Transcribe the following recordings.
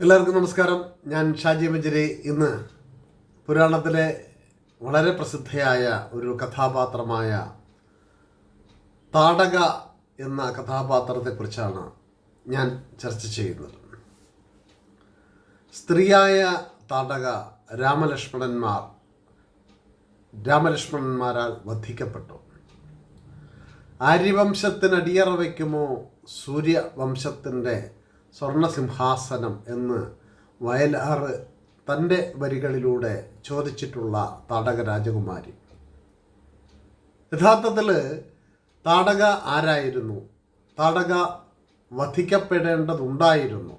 എല്ലാവർക്കും നമസ്കാരം. ഞാൻ ഷാജി മഞ്ചരി. ഇന്ന് പുരാണത്തിലെ വളരെ പ്രസിദ്ധയായ ഒരു കഥാപാത്രമായ താടക എന്ന കഥാപാത്രത്തെക്കുറിച്ചാണ് ഞാൻ ചർച്ച ചെയ്യുന്നത്. സ്ത്രീയായ താടക രാമലക്ഷ്മണന്മാർ രാമലക്ഷ്മണന്മാരാൽ വധിക്കപ്പെട്ടു. ആര്യവംശത്തിന് അടിയറ വയ്ക്കുമോ? സൂര്യവംശത്തിന്റെ സ്വർണസിംഹാസനം എന്ന് വയലാർ തന്റെ വരികളിലൂടെ ചോദിച്ചിട്ടുള്ള താടക രാജകുമാരി. യഥാർത്ഥത്തിൽ താടക ആരായിരുന്നു? താടക വധിക്കപ്പെടേണ്ടതുണ്ടായിരുന്നു.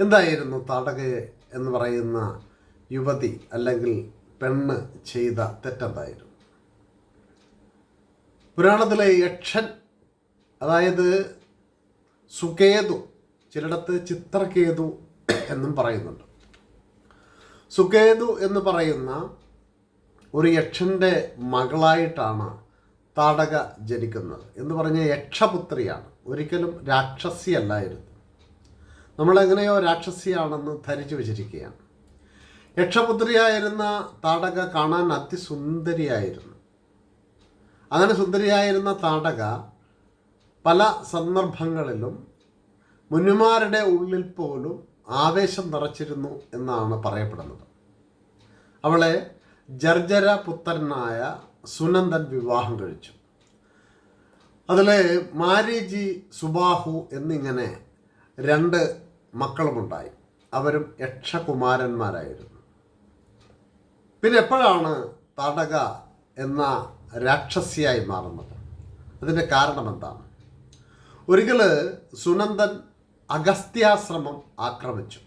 എന്തായിരുന്നു താടക എന്ന് പറയുന്ന യുവതി അല്ലെങ്കിൽ പെണ്ണ് ചെയ്ത തെറ്റെന്തായിരുന്നു? പുരാണത്തിലെ യക്ഷൻ അതായത് സുകേതു ചിലയിടത്ത് ചിത്രകേതു എന്നും പറയുന്നുണ്ട്. സുകേതു എന്ന് പറയുന്ന ഒരു യക്ഷന്റെ മകളായിട്ടാണ് താടക ജനിക്കുന്നത്. എന്ന് പറഞ്ഞ യക്ഷപുത്രിയാണ്. ഒരിക്കലും രാക്ഷസിയല്ലായിരുന്നു. നമ്മളെങ്ങനെയോ രാക്ഷസിയാണെന്ന് ധരിച്ചു വെച്ചിരിക്കുകയാണ്. യക്ഷപുത്രിയായിരുന്ന താടക കാണാൻ അതിസുന്ദരിയായിരുന്നു. അങ്ങനെ സുന്ദരിയായിരുന്ന താടക പല സന്ദർഭങ്ങളിലും മുന്നുമാരുടെ ഉള്ളിൽ പോലും ആവേശം നിറച്ചിരുന്നു എന്നാണ് പറയപ്പെടുന്നത്. അവളെ ജർജര പുത്രനായ സുനന്ദൻ വിവാഹം കഴിച്ചു. അതിൽ മാരിജി സുബാഹു എന്നിങ്ങനെ രണ്ട് മക്കളുമുണ്ടായി. അവരും യക്ഷകുമാരന്മാരായിരുന്നു. പിന്നെ എപ്പോഴാണ് തടക എന്ന രാക്ഷസിയായി മാറുന്നത്? അതിന്റെ കാരണം എന്താണ് ഒരിക്കൽ സുനന്ദൻ അഗസ്ത്യാശ്രമം ആക്രമിച്ചു.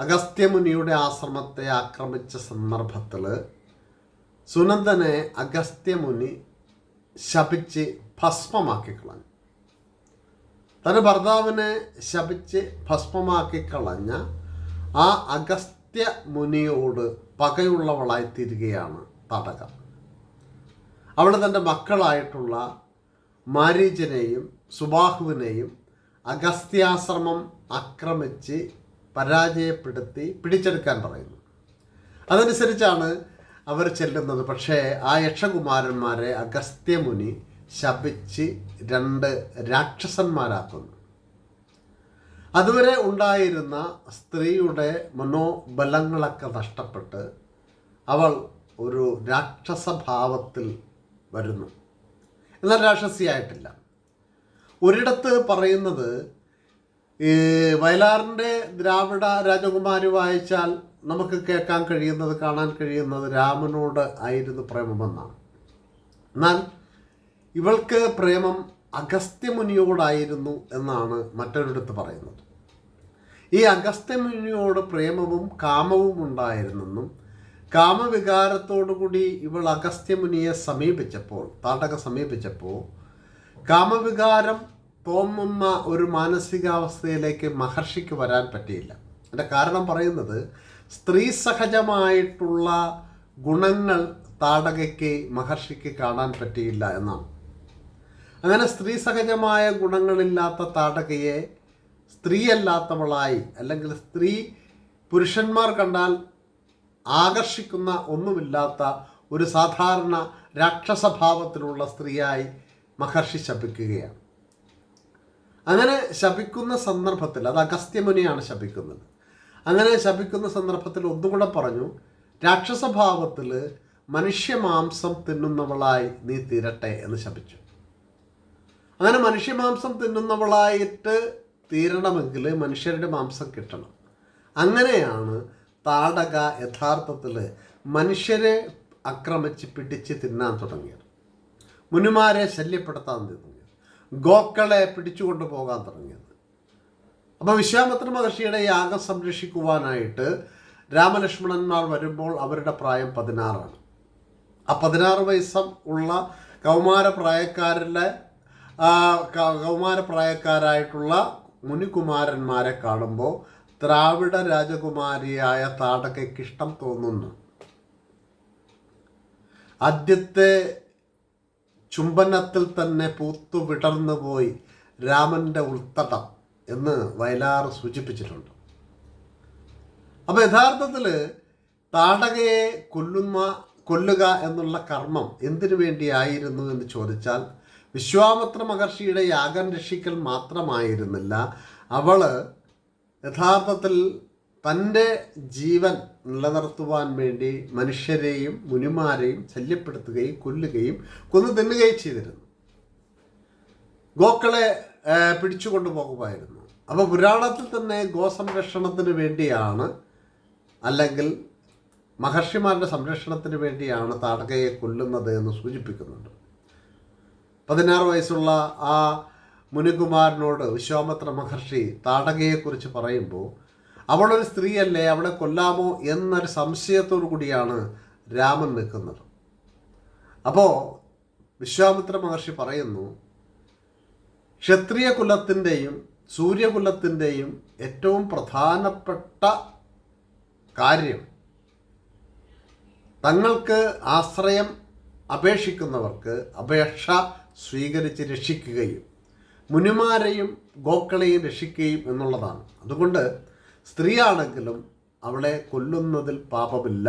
അഗസ്ത്യമുനിയുടെ ആശ്രമത്തെ ആക്രമിച്ച സന്ദർഭത്തിൽ സുനന്ദനെ അഗസ്ത്യമുനി ശപിച്ച് ഭസ്മമാക്കി കളഞ്ഞു. തന്റെ ഭർത്താവിനെ ശപിച്ച് ഭസ്മമാക്കി കളഞ്ഞ ആ അഗസ്ത്യ മുനിയോട് പകയുള്ളവളായി തീരുകയാണ് തടക. അവൾ തന്റെ മക്കളായിട്ടുള്ള മാരീചനെയും സുബാഹുവിനെയും അഗസ്ത്യാശ്രമം ആക്രമിച്ച് പരാജയപ്പെടുത്തി പിടിച്ചെടുക്കാൻ പറയുന്നു. അതനുസരിച്ചാണ് അവർ ചെല്ലുന്നത്. പക്ഷേ ആ യക്ഷകുമാരന്മാരെ അഗസ്ത്യമുനി ശപിച്ച് രണ്ട് രാക്ഷസന്മാരാക്കുന്നു. അതുവരെ ഉണ്ടായിരുന്ന സ്ത്രീയുടെ മനോബലങ്ങളൊക്കെ നഷ്ടപ്പെട്ട് അവൾ ഒരു രാക്ഷസഭാവത്തിൽ വരുന്നു. എന്നാൽ രാക്ഷസിയായിട്ടില്ല. ഒരിടത്ത് പറയുന്നത് വയലാറിന്റെ ദ്രാവിഡ രാജകുമാരി വായിച്ചാൽ നമുക്ക് കേൾക്കാൻ കഴിയുന്നത് കാണാൻ കഴിയുന്നത് രാമനോട് ആയിരുന്നു പ്രേമമെന്നാണ്. എന്നാൽ ഇവൾക്ക് പ്രേമം അഗസ്ത്യമുനിയോടായിരുന്നു എന്നാണ് മറ്റൊരിടത്ത് പറയുന്നത്. ഈ അഗസ്ത്യമുനിയോട് പ്രേമവും കാമവും ഉണ്ടായിരുന്നെന്നും കാമവികാരത്തോടുകൂടി ഇവൾ അഗസ്ത്യമുനിയെ സമീപിച്ചപ്പോൾ താടക സമീപിച്ചപ്പോൾ കാമവികാരം തോന്നുന്ന ഒരു മാനസികാവസ്ഥയിലേക്ക് മഹർഷിക്ക് വരാൻ പറ്റിയില്ല. അതിന്റെ കാരണം പറയുന്നത് സ്ത്രീ സഹജമായിട്ടുള്ള ഗുണങ്ങൾ താടകയ്ക്ക് മഹർഷിക്ക് കാണാൻ പറ്റിയില്ല എന്നാണ്. അങ്ങനെ സ്ത്രീ സഹജമായ ഗുണങ്ങളില്ലാത്ത താടകയെ സ്ത്രീയല്ലാത്തവളായി അല്ലെങ്കിൽ സ്ത്രീ പുരുഷന്മാർ കണ്ടാൽ ആകർഷിക്കുന്ന ഒന്നുമില്ലാത്ത ഒരു സാധാരണ രാക്ഷസഭാവത്തിലുള്ള സ്ത്രീയായി മഹർഷി ശപിക്കുകയാണ്. അങ്ങനെ ശപിക്കുന്ന സന്ദർഭത്തിൽ അത് അഗസ്ത്യമുനിയാണ് ശപിക്കുന്നത്. അങ്ങനെ ശപിക്കുന്ന സന്ദർഭത്തിൽ ഒന്നുകൂടെ പറഞ്ഞു രാക്ഷസഭാവത്തിൽ മനുഷ്യമാംസം തിന്നുന്നവളായി നീ തീരട്ടെ എന്ന് ശപിച്ചു. അങ്ങനെ മനുഷ്യമാംസം തിന്നുന്നവളായിട്ട് തീരണമെങ്കിൽ മനുഷ്യരുടെ മാംസം കിട്ടണം. അങ്ങനെയാണ് താടക യഥാർത്ഥത്തിൽ മനുഷ്യരെ ആക്രമിച്ച് പിടിച്ച് തിന്നാൻ തുടങ്ങിയത്. മുനുമാരെ ശല്യപ്പെടുത്താൻ തുടങ്ങിയത്. ഗോക്കളെ പിടിച്ചുകൊണ്ട് പോകാൻ തുടങ്ങിയത്. അപ്പോൾ വിശ്വാമിത്ര മഹർഷിയുടെ യാഗം സംരക്ഷിക്കുവാനായിട്ട് രാമലക്ഷ്മണന്മാർ വരുമ്പോൾ അവരുടെ പ്രായം പതിനാറാണ്. ആ പതിനാറ് വയസ്സം ഉള്ള കൗമാരപ്രായക്കാരിലെ ആ, കൗമാര കൗമാരപ്രായക്കാരായിട്ടുള്ള മുനികുമാരന്മാരെ കാണുമ്പോൾ ദ്രാവിഡ രാജകുമാരിയായ താടകയ്ക്ക് ഇഷ്ടം തോന്നുന്നു. ആദ്യത്തെ ചുംബനത്തിൽ തന്നെ പൂത്തു വിടർന്നു പോയി രാമന്റെ ഉൾത്തടം എന്ന് വയലാർ സൂചിപ്പിച്ചിട്ടുണ്ട്. അപ്പോൾ യഥാർത്ഥത്തിൽ താടകയെ കൊല്ലുന്ന കൊല്ലുക എന്നുള്ള കർമ്മം എന്തിനു വേണ്ടിയായിരുന്നു എന്ന് ചോദിച്ചാൽ വിശ്വാമിത്ര മഹർഷിയുടെ യാഗം രക്ഷിക്കൽ മാത്രമായിരുന്നില്ല. അവൾ യഥാർത്ഥത്തിൽ തന്റെ ജീവൻ നിലനിർത്തുവാൻ വേണ്ടി മനുഷ്യരെയും മുനിമാരെയും ശല്യപ്പെടുത്തുകയും കൊല്ലുകയും കൊന്നു തിന്നുകയും ചെയ്തിരുന്നു. ഗോക്കളെ പിടിച്ചു കൊണ്ടുപോകുമായിരുന്നു. പോകുമായിരുന്നു അപ്പോൾ പുരാണത്തിൽ തന്നെ ഗോസംരക്ഷണത്തിന് വേണ്ടിയാണ് അല്ലെങ്കിൽ മഹർഷിമാരുടെ സംരക്ഷണത്തിന് വേണ്ടിയാണ് താടകയെ കൊല്ലുന്നത് എന്ന് സൂചിപ്പിക്കുന്നുണ്ട്. പതിനാറ് വയസ്സുള്ള ആ മുനികുമാരനോട് വിശ്വാമിത്ര മഹർഷി താടകയെക്കുറിച്ച് പറയുമ്പോൾ അവളൊരു സ്ത്രീയല്ലേ അവളെ കൊല്ലാമോ എന്നൊരു സംശയത്തോടു കൂടിയാണ് രാമൻ നിൽക്കുന്നത്. അപ്പോൾ വിശ്വാമിത്ര മഹർഷി പറയുന്നു ക്ഷത്രിയ കുലത്തിന്റെയും സൂര്യകുലത്തിന്റെയും ഏറ്റവും പ്രധാനപ്പെട്ട കാര്യം തങ്ങൾക്ക് ആശ്രയം അപേക്ഷിക്കുന്നവർക്ക് അപേക്ഷ സ്വീകരിച്ച് രക്ഷിക്കുകയും മുനിമാരെയും ഗോക്കളെയും രക്ഷിക്കുകയും എന്നുള്ളതാണ്. അതുകൊണ്ട് സ്ത്രീയാണെങ്കിലും അവളെ കൊല്ലുന്നതിൽ പാപമില്ല.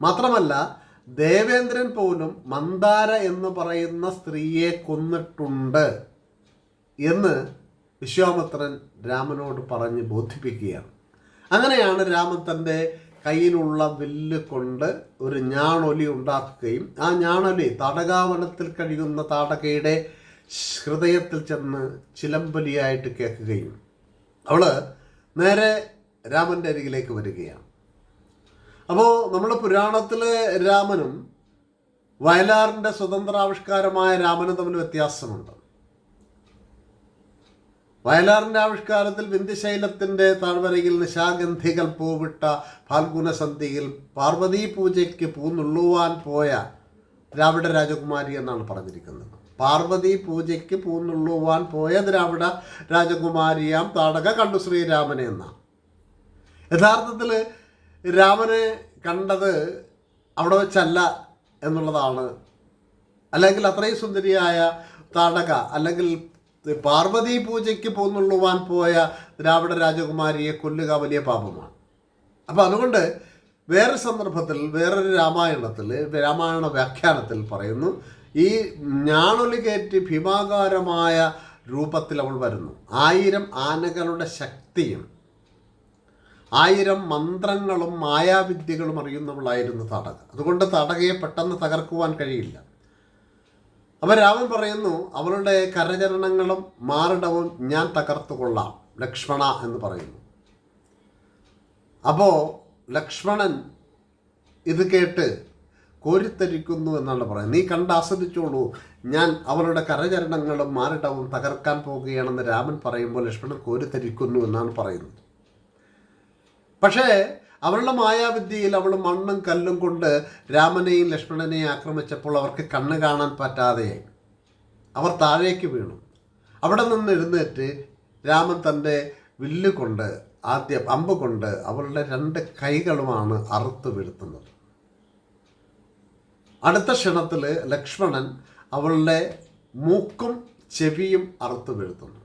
മാത്രമല്ല ദേവേന്ദ്രൻ പോലും മന്ദാര എന്ന് പറയുന്ന സ്ത്രീയെ കൊന്നിട്ടുണ്ട് എന്ന് വിശ്വാമിത്രൻ രാമനോട് പറഞ്ഞ് ബോധിപ്പിക്കുകയാണ്. അങ്ങനെയാണ് രാമൻ തന്റെ കയ്യിലുള്ള വില്ല് കൊണ്ട് ഒരു ഞാണൊലി ഉണ്ടാക്കുകയും ആ ഞാണൊലി തടകാവനത്തിൽ കഴിയുന്ന താടകയുടെ ഹൃദയത്തിൽ ചെന്ന് ചിലമ്പലിയായിട്ട് കേൾക്കുകയും അവൾ നേരെ രാമന്റെ അരികിലേക്ക് വരികയാണ്. അപ്പോൾ നമ്മുടെ പുരാണത്തിലെ രാമനും വയലാറിന്റെ സ്വതന്ത്രാവിഷ്കാരമായ രാമനും തമ്മിൽ വ്യത്യാസമുണ്ട്. വയലാറിന്റെ ആവിഷ്കാരത്തിൽ വിന്ധ്യശൈലത്തിന്റെ താഴ്വരയിൽ നിശാഗന്ധികൾ പൂവിട്ട ഫാൽഗുനസന്ധിയിൽ പാർവതീ പൂജയ്ക്ക് പൂന്നുള്ളുവാൻ പോയ ദ്രാവിഡ രാജകുമാരി എന്നാണ് പറഞ്ഞിരിക്കുന്നത്. പാർവതി പൂജയ്ക്ക് പൂന്നുള്ളുവാൻ പോയ ദ്രാവിഡ രാജകുമാരിയാം താടക കണ്ടു ശ്രീരാമനെ എന്നാണ് യഥാർത്ഥത്തിൽ രാമനെ കണ്ടത് അവിടെ വെച്ചല്ല എന്നുള്ളതാണ്. അല്ലെങ്കിൽ അത്രയും സുന്ദരിയായ താടക അല്ലെങ്കിൽ പാർവതി പൂജയ്ക്ക് പോന്നുള്ളുവാൻ പോയ ദ്രാവിഡ രാജകുമാരിയെ കൊല്ലുക വലിയ പാപമാണ്. അപ്പം അതുകൊണ്ട് വേറെ സന്ദർഭത്തിൽ വേറൊരു രാമായണത്തിൽ രാമായണ വ്യാഖ്യാനത്തിൽ പറയുന്നു ഈ ഞാണൊലി കയറ്റി ഭീമാകാരമായ രൂപത്തിൽ അവൾ വരുന്നു. ആയിരം ആനകളുടെ ശക്തിയും ആയിരം മന്ത്രങ്ങളും മായാവിദ്യകളും അറിയുന്നവളായിരുന്നു തടക. അതുകൊണ്ട് തടകയെ പെട്ടെന്ന് തകർക്കുവാൻ കഴിയില്ല. അപ്പോൾ രാമൻ പറയുന്നു അവളുടെ കരചരണങ്ങളും മാറിടവും ഞാൻ തകർത്തു കൊള്ളാം ലക്ഷ്മണ എന്ന് പറയുന്നു. അപ്പോൾ ലക്ഷ്മണൻ ഇത് കേട്ട് കോരിത്തരിക്കുന്നു എന്നാണ് പറയുന്നത്. നീ കണ്ട് ആസ്വദിച്ചോളൂ. ഞാൻ അവരുടെ കരചരണങ്ങളും മാരടവും തകർക്കാൻ പോവുകയാണെന്ന് രാമൻ പറയുമ്പോൾ ലക്ഷ്മണൻ കോരിത്തരിക്കുന്നു എന്നാണ് പറയുന്നത്. പക്ഷേ അവളുടെ മായാവിദ്യയിൽ അവൾ മണ്ണും കല്ലും കൊണ്ട് രാമനെയും ലക്ഷ്മണനെയും ആക്രമിച്ചപ്പോൾ അവർക്ക് കണ്ണ് കാണാൻ പറ്റാതെയായി അവർ താഴേക്ക് വീണു. അവിടെ നിന്ന് എഴുന്നേറ്റ് രാമൻ തന്റെ വില്ലുകൊണ്ട് ആദ്യം അമ്പ് കൊണ്ട് അവളുടെ രണ്ട് കൈകളുമാണ് അറുത്ത് വീഴ്ത്തുന്നത്. അടുത്ത ക്ഷണത്തിൽ ലക്ഷ്മണൻ അവളുടെ മൂക്കും ചെവിയും അറുത്ത് വീഴ്ത്തുന്നു.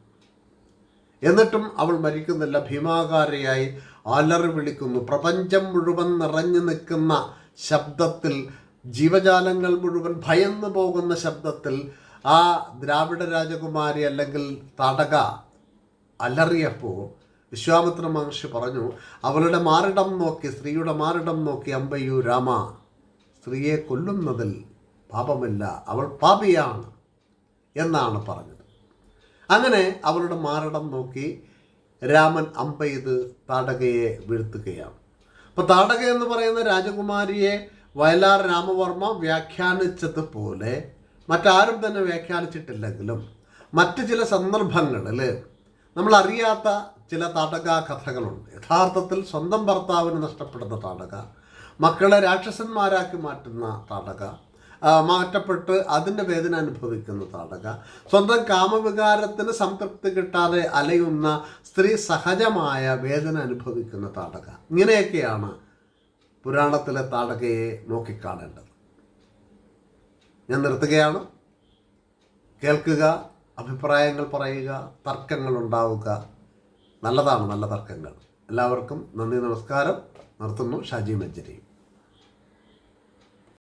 എന്നിട്ടും അവൾ മരിക്കുന്നില്ല. ഭീമാകാരയായി അലറി വിളിക്കുന്നു. പ്രപഞ്ചം മുഴുവൻ നിറഞ്ഞു നിൽക്കുന്ന ശബ്ദത്തിൽ ജീവജാലങ്ങൾ മുഴുവൻ ഭയന്നു പോകുന്ന ശബ്ദത്തിൽ ആ ദ്രാവിഡ രാജകുമാരി അല്ലെങ്കിൽ തടക അലറിയപ്പോൾ വിശ്വാമിത്ര മഹർഷി പറഞ്ഞു അവളുടെ മാറിടം നോക്കി സ്ത്രീയുടെ മാറിടം നോക്കി അമ്പയ്യു രാമ. സ്ത്രീയെ കൊല്ലുന്നതിൽ പാപമില്ല. അവൾ പാപിയാണ് എന്നാണ് പറഞ്ഞത്. അങ്ങനെ അവളുടെ മാരടം നോക്കി രാമൻ അമ്പെയ്ത് താടകയെ വീഴ്ത്തുകയാണ്. അപ്പോൾ താടക എന്ന് പറയുന്ന രാജകുമാരിയെ വയലാർ രാമവർമ്മ വ്യാഖ്യാനിച്ചതുപോലെ മറ്റാരും തന്നെ വ്യാഖ്യാനിച്ചിട്ടില്ലെങ്കിലും മറ്റ് ചില സന്ദർഭങ്ങളിൽ നമ്മൾ അറിയാത്ത ചില താടക കഥകളുണ്ട്. യഥാർത്ഥത്തിൽ സ്വന്തം ഭർത്താവിന് നഷ്ടപ്പെടുന്ന താടക മക്കളെ രാക്ഷസന്മാരാക്കി മാറ്റുന്ന താടക മാറ്റപ്പെട്ട് അതിന്റെ വേദന അനുഭവിക്കുന്ന താടക സ്വന്തം കാമവികാരത്തിന് സംതൃപ്തി കിട്ടാതെ അലയുന്ന സ്ത്രീ സഹജമായ വേദന അനുഭവിക്കുന്ന താടക. ഇങ്ങനെയൊക്കെയാണ് പുരാണത്തിലെ താടകയെ നോക്കിക്കാണേണ്ടത്. ഞാൻ നിർത്തുകയാണ്. കേൾക്കുക അഭിപ്രായങ്ങൾ പറയുക തർക്കങ്ങൾ ഉണ്ടാവുക. നല്ലതാണ് നല്ല തർക്കങ്ങൾ. എല്ലാവർക്കും നന്ദി നമസ്കാരം. നിർത്തുന്നു ഷാജി മജ്ജരി.